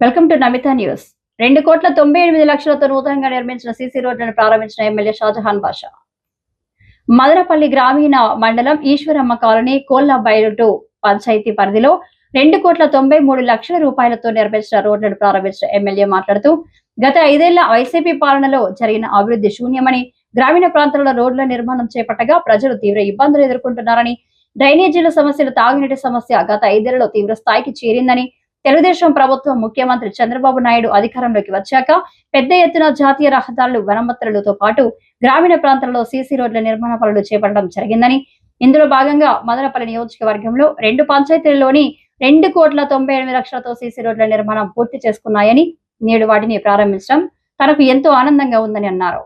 Welcome to Namitha news. రెండు కోట్ల తొంభై ఎనిమిది లక్షలతో నూతనంగా నిర్మించిన సీసీ రోడ్లను ప్రారంభించిన ఎమ్మెల్యే షాజహాన్ బాషా. మదనపల్లి గ్రామీణ మండలం ఈశ్వరమ్మ కాలనీ కోల్ల బయలుటు పంచాయతీ పరిధిలో రెండు కోట్ల తొంభై మూడు లక్షల రూపాయలతో నిర్మించిన రోడ్లను ప్రారంభించిన ఎమ్మెల్యే మాట్లాడుతూ గత ఐదేళ్ళ వైసీపీ పాలనలో జరిగిన అభివృద్ధి శూన్యమని గ్రామీణ ప్రాంతాల్లో రోడ్ల నిర్మాణం చేపట్టగా ప్రజలు తీవ్ర ఇబ్బందులు ఎదుర్కొంటున్నారని డ్రైనేజీల సమస్యలు తాగునీటి సమస్య గత ఐదేళ్ళలో తీవ్ర స్థాయికి చేరిందని తెలుగుదేశం ప్రభుత్వం ముఖ్యమంత్రి చంద్రబాబు నాయుడు అధికారంలోకి వచ్చాక పెద్ద ఎత్తున జాతీయ రహదారులు వనమత్తలతో పాటు గ్రామీణ ప్రాంతాల్లో సీసీ రోడ్ల నిర్మాణ పనులు చేపట్టడం జరిగిందని. ఇందులో భాగంగా మదనపల్లి నియోజకవర్గంలో రెండు పంచాయతీల్లోని రెండు కోట్ల తొంభై ఎనిమిది లక్షలతో సీసీ రోడ్ల నిర్మాణం పూర్తి చేసుకున్నాయని నేడు వాటిని ప్రారంభించడం తనకు ఎంతో ఆనందంగా ఉందని అన్నారు.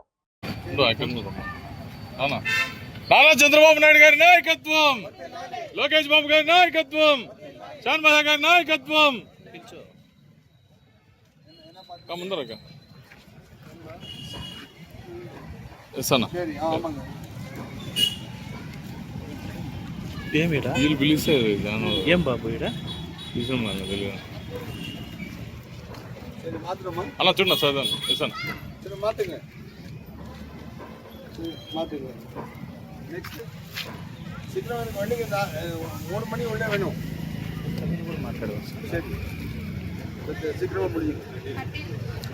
నారా చంద్రబాబు నాయుడు గారి నాయకత్వం! లోకేష్ బాబు గారి నాయకత్వం! షాన్ మహా గారి నాయకత్వం కా ముందరక్క ఎస్ అన్న ఏమిడా వీళ్ళు పిలిస్తే దాని ఏం బాబు ఈడ పిలిచాను నాకు తెలియదు అన్న చూడన్న చదివాను ఎస్ అన్న ನೆಕ್ಸ್ಟ್ ಸಿದ್ದರಾಮಯ್ಯ ಮಣ್ಣಿಗೆ ನಾ- ಆ, ಮೂರು ಮಣಿ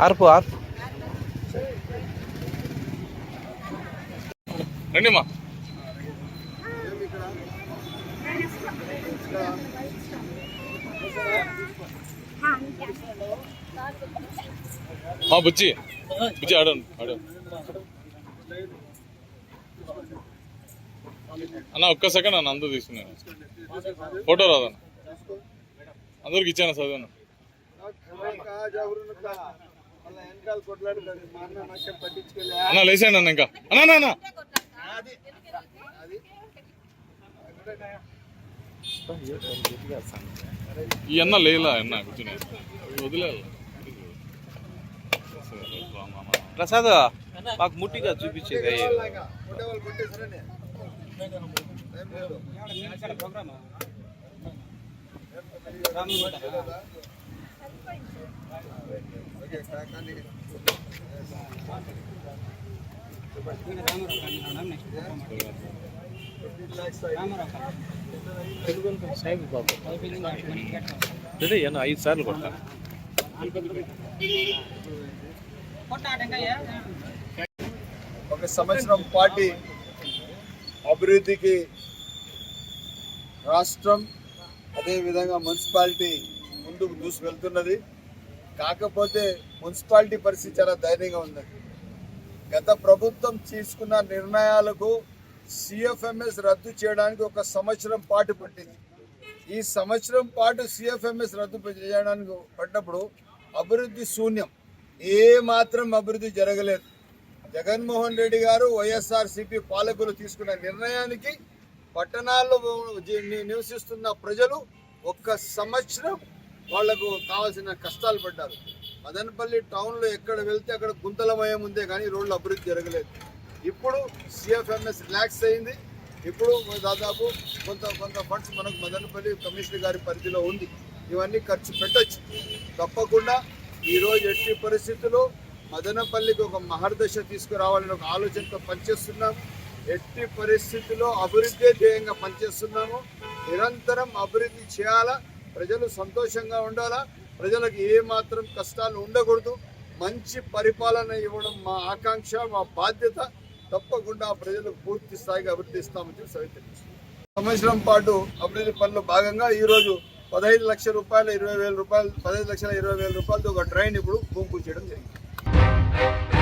ఆర్పు ఆర్పు. రండి అమ్మా ఏమి ఇక్కడ ఇక్కడ ఆ, బుజ్జి. బుజ్జి ఆడండి ఆడండి అన్న ఒక్క సెకండ్ అన్న అందరూ తీసుకున్నాను ఫోటో రాదన్న. అందరికి ఇచ్చాను చదివాను అన్న పట్టించుకోలే అన్న ఇంకా. అన్న అన్న, అన్న. అది అది ఈ అన్న లేలా అన్న కూర్చుని. వదిలేదు ప్రసాద్ మాకు ముట్టిగా చూపించేది అయ్యే కొట్టే వాళ్ళు కొట్టేసారని ఏం లేదు ఓకే కానీ సాయిబు బాబు అదే ఏమన్నా ఐదు సార్లు కొడతాను ఒక సంవత్సరం పార్టీ అభివృద్ధికి రాష్ట్రం అదేవిధంగా మున్సిపాలిటీ ముందుకు దూసుకెళ్తున్నది. కాకపోతే మున్సిపాలిటీ పరిస్థితి చాలా ధైర్యంగా ఉన్నది. గత ప్రభుత్వం తీసుకున్న నిర్ణయాలకు సిఎఫ్ఎంఎస్ రద్దు చేయడానికి ఒక సంవత్సరం పాటు పట్టింది. ఈ సంవత్సరం పాటు సిఎఫ్ఎంఎస్ రద్దు చేయడానికి పడ్డప్పుడు అభివృద్ధి శూన్యం. ఏ మాత్రం అభివృద్ధి జరగలేదు. జగన్మోహన్ రెడ్డి గారు వైఎస్ఆర్సీపీ పాలకులు తీసుకున్న నిర్ణయానికి పట్టణాల్లో నివసిస్తున్న ప్రజలు ఒక్క సంవత్సరం వాళ్ళకు కావాల్సిన కష్టాలు పడ్డారు. మదనపల్లి టౌన్లో ఎక్కడ వెళ్తే అక్కడ గుంతలమయం ఉందే కానీ రోడ్లు అభివృద్ధి జరగలేదు. ఇప్పుడు సిఎఫ్ఎంఎస్ రిలాక్స్ అయింది. ఇప్పుడు దాదాపు కొంత కొంత ఫండ్స్ మనకు మదనపల్లి కమిషనర్ గారి పరిధిలో ఉంది. ఇవన్నీ ఖర్చు పెట్టచ్చు. తప్పకుండా ఈరోజు ఎట్టి పరిస్థితుల్లో మదనపల్లికి ఒక మహర్దశ తీసుకురావాలని ఒక ఆలోచనతో పనిచేస్తున్నాం. ఎట్టి పరిస్థితుల్లో అభివృద్ధి ధ్యేయంగా పనిచేస్తున్నాము. నిరంతరం అభివృద్ధి చేయాలా? ప్రజలు సంతోషంగా ఉండాలా? ప్రజలకు ఏమాత్రం కష్టాలు ఉండకూడదు. మంచి పరిపాలన ఇవ్వడం మా ఆకాంక్ష మా బాధ్యత. తప్పకుండా ప్రజలకు పూర్తి స్థాయిగా అభివృద్ధి ఇస్తామని చెప్పి సవిత సంవత్సరం పాటు అభివృద్ధి పనులు భాగంగా ఈరోజు పదహైదు లక్షల రూపాయలు ఇరవై వేల రూపాయలు పదహైదు లక్షల ఇరవై వేల రూపాయలతో ఒక ట్రైన్ ఇప్పుడు భూమి పూజ చేయడం జరిగింది.